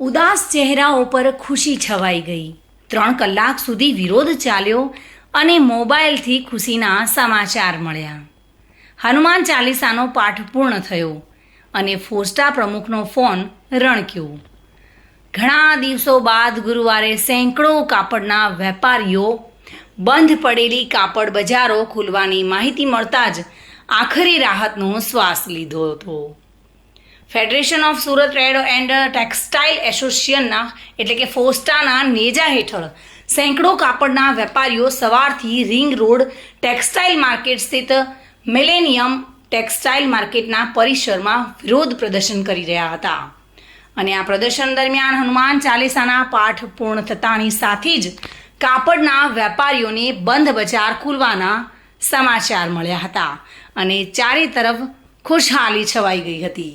ઉદાસ ચહેરાઓ પર ખુશી છવાઈ ગઈ. ત્રણ કલાક સુધી વિરોધ ચાલ્યો અને મોબાઈલથી ખુશીના સમાચાર મળ્યા. હનુમાન ચાલીસાનો પાઠ પૂર્ણ થયો અને ફોસ્ટા પ્રમુખનો ફોન રણક્યો. ઘણા દિવસો બાદ ગુરુવારે સેંકડો કાપડના વેપારીઓ બંધ પડેલી કાપડ બજારો ખુલવાની માહિતી મળતા જ આખરી રાહતનો શ્વાસ લીધો હતો. Federation of Surat trade and textile એસોસિએશનના એટલે કે ફોસ્ટાના નેજા હેઠળ સેંકડો કાપડના વેપારીઓ સવારથી રિંગ રોડ ટેક્સટાઇલ માર્કેટ સ્થિત મિલેનિયમ ટેક્સટાઇલ માર્કેટના પરિસરમાં વિરોધ પ્રદર્શન કરી રહ્યા હતા. અને આ પ્રદર્શન દરમિયાન હનુમાન ચાલીસાના પાઠ પૂર્ણ થતાની સાથે જ કાપડના વેપારીઓને બંધ બજાર ખુલવાના સમાચાર મળ્યા હતા. અને ચારે તરફ ખુશહાલી છવાઈ ગઈ હતી.